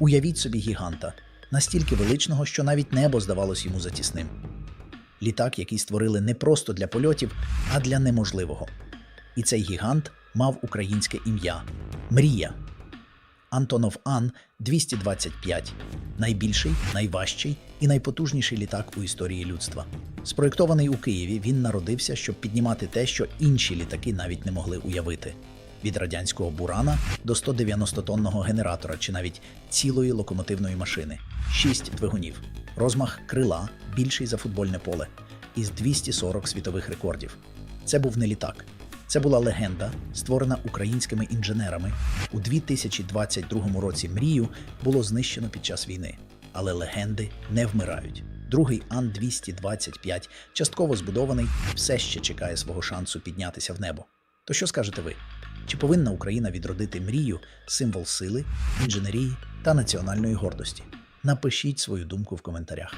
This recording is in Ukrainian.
Уявіть собі гіганта, настільки величного, що навіть небо здавалось йому затісним. Літак, який створили не просто для польотів, а для неможливого. І цей гігант мав українське ім'я Мрія. Антонов Ан 225 найбільший, найважчий і найпотужніший літак у історії людства. Спроєктований у Києві, він народився, щоб піднімати те, що інші літаки навіть не могли уявити: від радянського бурана до 190-тонного генератора чи навіть цілої локомотивної машини, шість двигунів, розмах крила більший за футбольне поле, із 240 світових рекордів. Це був не літак. Це була легенда, створена українськими інженерами. У 2022 році мрію було знищено під час війни, але легенди не вмирають. Другий Ан-225, частково збудований, все ще чекає свого шансу піднятися в небо. То що скажете ви? Чи повинна Україна відродити мрію, символ сили, інженерії та національної гордості? Напишіть свою думку в коментарях.